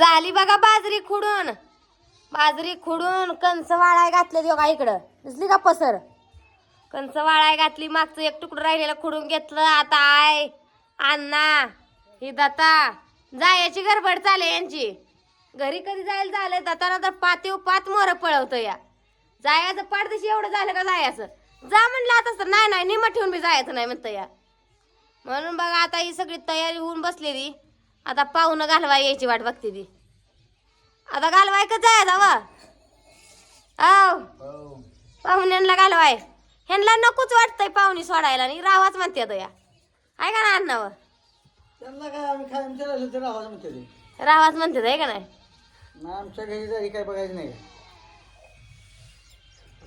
झाली बघा बाजरी खुडून. बाजरी खुडून कंस वाळाय घातले बघा इकडं. दिसली का पसर? कंस वाळाय घातली मागचं एक तुकडं राहिलेलं खुडून घेतलं. आता आय अण्णा ही दत्ता. जायची गडबड चाले यांची. घरी कधी जायला झालं दत्ताना तर पातीव पात मोर पळवतं या. जायचं पाडदिशी एवढं झालं का जायचं? जा म्हणलं आता तर नाही नाही निम ठेवून मी जायचं नाही म्हणतं या. म्हणून बघा आता ही सगळी तयारी होऊन बसलेली. आता पाहुणं घालवाय यायची वाट बघते ती. आता घालवाय का जायचं वा? आव पाहुण्यांना घालवाय. ह्यांना नकोच वाटतंय पाहुणी सोडायला आणि राहावाच म्हणते या. आहे का ना अण्णावं त्यांना काय आम्ही तर आवाज म्हणते ते. राहावाच म्हणते आहे का नाही? ना आमच्या घरी काय बघायचं नाही.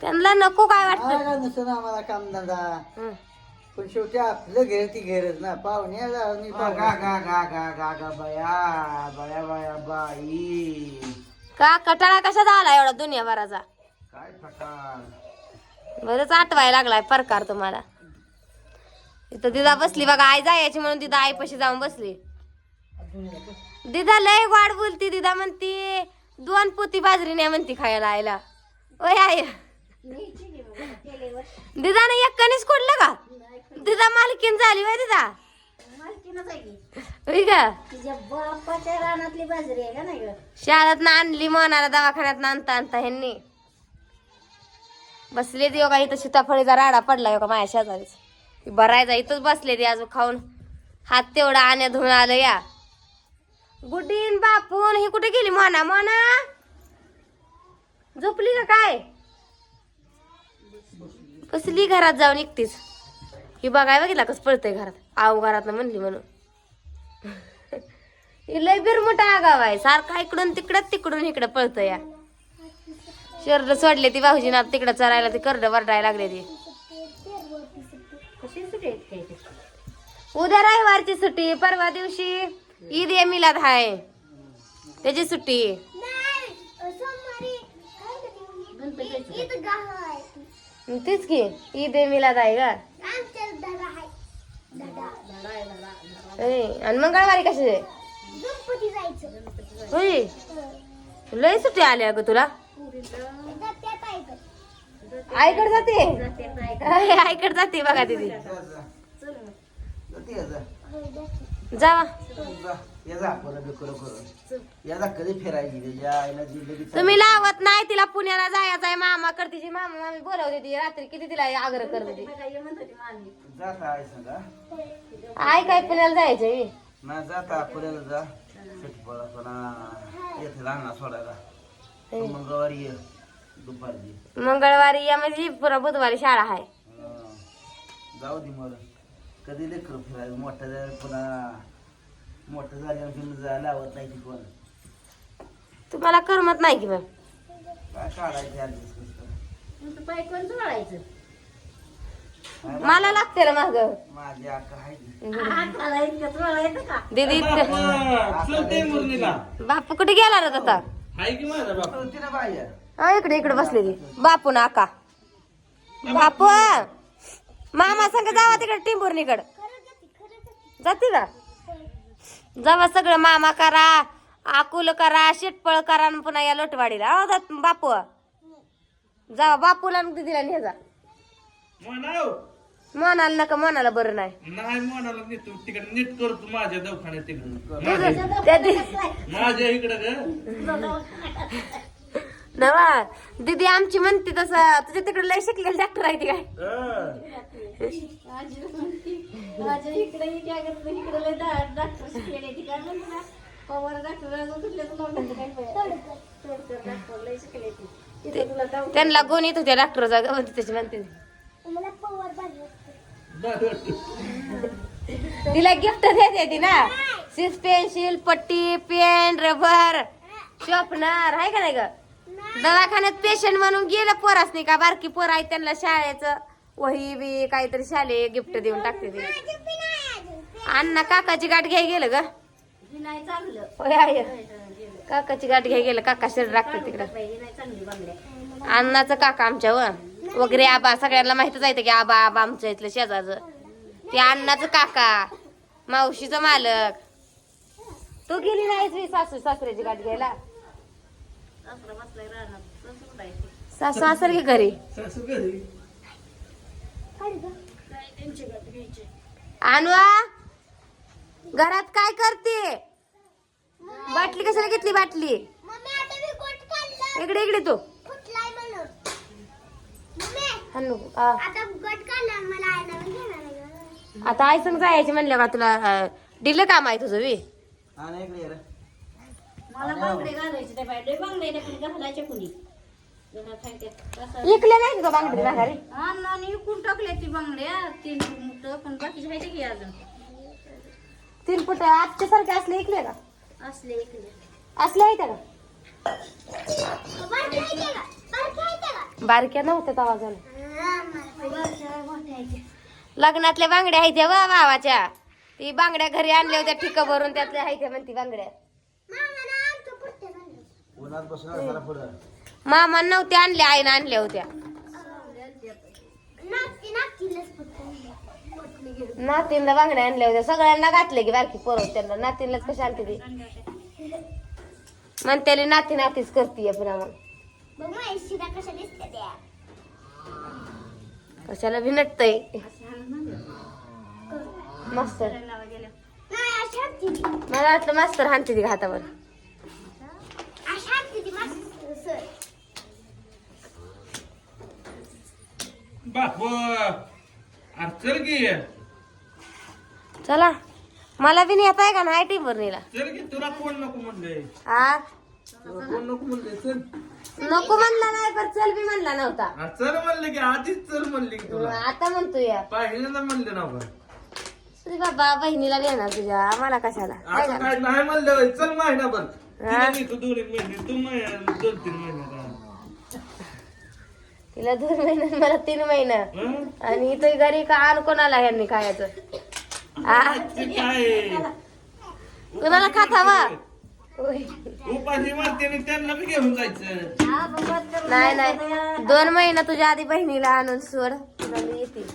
त्यांना नको काय वाटतं. काय काय नसतं ना आम्हाला कामधंदा हं. पण शेवटी आपलं घर ती घरच ना पाहुणे आला, मी गा पाहुणे. गा गा गा गा गा गा बया बया बया बाई. का कटाळा कसा झाला एवढा दुनियाभराचा? काय बरंच आठवायला लागलाय प्रकार तुम्हाला. इथं दिदा बसली बघा आई जायची म्हणून दिदा आईपाशी जाऊन बसली. दिदा लय वाढ बोलती दिदा म्हणती दोन पोती बाजरी नाही म्हणती खायला आईला. ओय आई. दिदाने एकनीच कुठलं का? दिदा मालकीन झाली बाय दिदा होय का? तिच्या बापाच्या रानातली बाजरी आहे का नाही ग? शाळेत आणली मनाला दवाखान्यात आणता आणता ह्यांनी. बसले ती का इथं सीताफळीचा राडा पडलाय का माझ्या शेजारीच. बरायचा इथंच बसले ती अजून खाऊन. हात तेवढा आण्या धुवून आलं या. गुडीन बापून ही कुठे गेली? मोना मोना? झोपली का काय? कसली घरात जाऊन एकटीच. ही बघाय बघितला कस पळतंय घरात? आव घरात म्हणली म्हणून. ही लय बिरमुटा आगाव आहे. सारखा इकडून तिकडं तिकडून इकडं पळतं या. शर्ट सोडले ती भाऊजी ना तिकडं चरायला ती करड वरडायला लागले ती? उद्या रविवारची सुट्टी परवा दिवशी ईद ए मिलाद हाय. त्याची सुट्टी. तीच की ईद ए मिलाद आहे का होय. आणि मंगळवारी कशी होय? लय सुट्टी आल्या ग तुला. आईकडे जाते? आईकडे. जाते बघा दीदी. जावा. जा. ये जा करू करू कधी फिरायची त्याच्या आईला जिंदगी तुम्ही लावत नाही तिला पुण्याला जायचं आहे मामा करतीची मामा मामी बोलवते ती. रात्री किती तिला आग्रह करते होती जाता आई सांगा आई काय पुण्याला जायचंय? ना जाता पुण्याला जा. शेटपळा पण येथे राहणार सोडायला. मंगळवारी ये दुपारची. मंगळवारी या म्हणजे पुरा बुधवारी शाळा आहे. जाऊ दे मग. कधी लेकर फिरायचं मोठं झालं पुन्हा मोठं झाल्यावर घेऊन जायला लावत नाही ती कोण. तुम्हाला करमत नाही की मग काय काढायचे ऍडजस्ट कसं तुमचं पाय कोण जोडायचं? मला लागते ना माग. माझी अक्का आहे की. हाताला इतकं जोडायचं का? दीदी चलते बापू कुठे गेला रे आता? हाय की माझा बाप? होती ना बाहेर हा इकडे इकडे बसलेली बापू. ना आका. बापू. मामा संग जावा तिकडे टिंबुर्णीकड. जाते का जावा सगळं मामा करा आकुल करा शेटपळ करा आणि पुन्हा या लोटवाडीला. अहो, बापू. जावा बापूला आणि दिदीला ने जा म्हणाव. मनाला नका मनाला बरं नाही. नाही म्हणाला नीट तिकडे नीट करतो माझ्या दवाखान्यात तिकडे. तुझं- त्या दि- माझ्या इकडे ग. नवा दीदी आमची म्हणते तसं तुझ्या तिकडे लय शिकलेलं डॉक्टर आहे ती काय? माझ्या इकडे काय करत इकडे लय डॉक्टर शिकलेले ती काय म्हणते ना? पवार डॉक्टर अजून कुठल्या तुला म्हणते काय. तोडकर डॉक्टर लय शिकले ती. त्यांना गुण येत होत्या डॉक्टर जागा म्हणते त्याची म्हणते. तिला गिफ्ट देते ती ना. सिस पेन्सिल पट्टी पेन रबर शॉपनर आहे का नाही ग? दवाखान्यात पेशंट म्हणून गेलं पोरासनी का? बारकी पोर आहे त्यांना शाळेचं. वही बी काहीतरी शालेय गिफ्ट देऊन टाकते ती. अण्णा काकाची गाठ घ्याय गेलं ग? नाही काकाची गाठ घ्याय गेलं काका शेड राखते तिकडं. नाही अण्णाचं काका आमच्या व वगैरे आबा सगळ्यांना माहितच आहे की आबा आबा आमच्या इथलं शेजारचं. ते अण्णाचं काका मावशीचं मालक. तू गेली नाहीस मी सासू सासऱ्याची गाठ घ्यायला? सासू सासर की घरी. आणवा घरात काय करते? बाटली कशाला घेतली बाटली? इकडे इकडे तू. आता आई संग जायचे म्हणलं का तुला दिलं काम आहे तुझं वी. मला बांगडे घालायचे बांगडे घालायचे कुणी? इकले नाही का बांगडी माघारी अण्णाने विकून टाकले ती बांगड्या तीन मुठ पण बाकीचे आहे की अजून. तीन फुट आजच्या सारखे असले इकले का? असले इकडे असले आहेत का? बारक्या नव्हत्या आवाजाने लग्नातल्या बांगड्या आहेत त्या वा भावाच्या ती बांगड्या घरी आणल्या होत्या ठिका भरून त्यातल्या आहेत त्या म्हणती बांगड्या. मामा नव्हत्या आणल्या आईनं आणल्या होत्या. नातीनला बांगड्या आणल्या होत्या. सगळ्यांना घातले की बारकी पोरं त्यांना. नातीनलाच कशा आणते ती? म्हणते नाती नातीच करते पुन्हा मग कशाला भी नटतय मास्तर मला वाटलं मास्तर हाणते ती हातावर चल की? चला. मला बी येत आहे का नाही टीमवर नेला? चल की तुला कोण नको म्हणले? हा कोण नको म्हणले? चल. नको म्हणला नाही पण चल बी म्हणला नव्हता. चल म्हणले की आधीच चल म्हणले की तुला. आता म्हणतो या पहिल्यांदा म्हणले ना. तुझी बाबा बहिणीला देणार तुझ्या. मला कशाला? आता? काय नाही म्हणलं होय, चल महिनाभर. हा? तिला नेतो दोन एक महिने तू महिना दोन तीन महिने. तिला दोन महिने मला तीन महिने. हं? आणि इथं घरी का आण कोणाला यांनी खायचं? हा कुणाला खात हवा उपाशी मारते आणि त्यांना बी घेऊन जायचं. नाही नाही. दोन महिने तुझ्या आधी बहिणीला आणून सोड. तुला मी येते.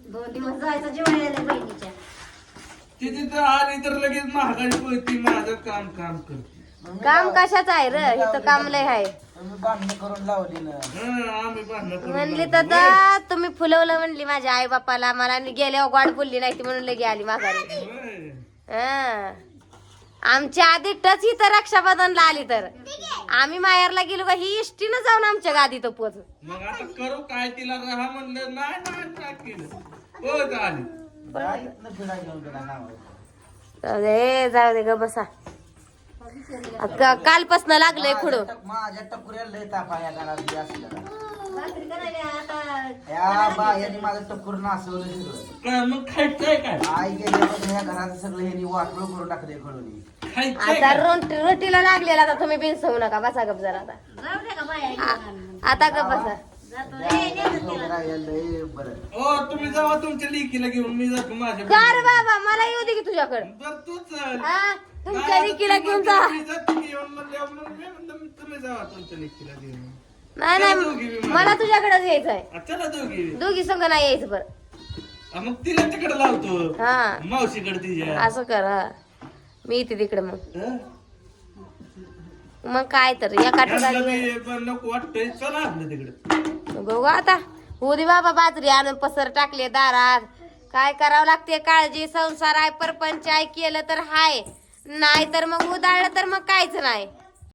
दोन दिवस जायचं जेवण यायला बहिणीच्या आली तर लगेच महागाई पळती माझं काम काम करते. काम कशाच आहे र? इथं काम लय आहे. तुम्ही बांधणी करून लावली ना हं, आम्ही भांडणं करून म्हणली लावली. तर दा, तुम्ही फुलवलं म्हणली माझ्या आई बापाला मला आणि गेल्यावर गोड बोलली नाही ती म्हणून लगे आली माघारी होय. हं. आमच्या आधी टच इथं रक्षाबंधनला आली तर आम्ही माहेरला गेलो का ही इष्टीनं जाऊन आमच्या गादीत पोच मग आता करू काय तिला राहा म्हणलं नाही नाही नाही केलं हो आली इथनं फिरा घेऊन गेला नावावर. जाऊ दे जाऊ दे ग बसा कालपासन लागलंय माझ्या खुडं. टक- माझ्या टकुऱ्याला लय ताप आहे या घरात आता या बायाने माझं टकुर नासवलं सगळं काय मग खायचंय काय आई गेल्यापासून या घरात सगळं ह्यांनी वाटोळ करून टाकले खडून. खायचंय आता काय? रोटी रोटीला लागलेला आता तुम्ही बिनसवू नका बसा गप जरा आता. जाऊ दे का बाया आ- आता गप बसा. ओ तुम्ही जावा तुमच्या लेकीला घेऊन मी जातो माझ्या कर बाबा मला येऊ दे की तुझ्याकडे. बर तू चल. हा तुमच्या लेकीला घेऊन जा. म्हणते, मी जातो की येऊन म्हणल्यावर मग मी म्हणलं, मी- तुम्ही जावा तुमच्या लेकीला घेऊन. नाही नाही मला. तुझ्याकडेच यायचंय आ, चला दोघी दोघी संग नाही यायचं बरं. आ, मग तिला तिकडे लावतो. हा. मावशीकडे तिच्या. असं कर. हा मी येते तिकडे मग. हं? मग काय तर एका यांना ठिकाणी बी पण नको वाटतंय. चला आपलं तिकडे. बघू आता होऊ दे बाबा बाजरी आणून पसर टाकले दारात. काय करावं लागते काळजी? संसार आहे परपंच आहे केलं तर हाय. नाही तर मग उदाळलं तर मग काहीच नाही.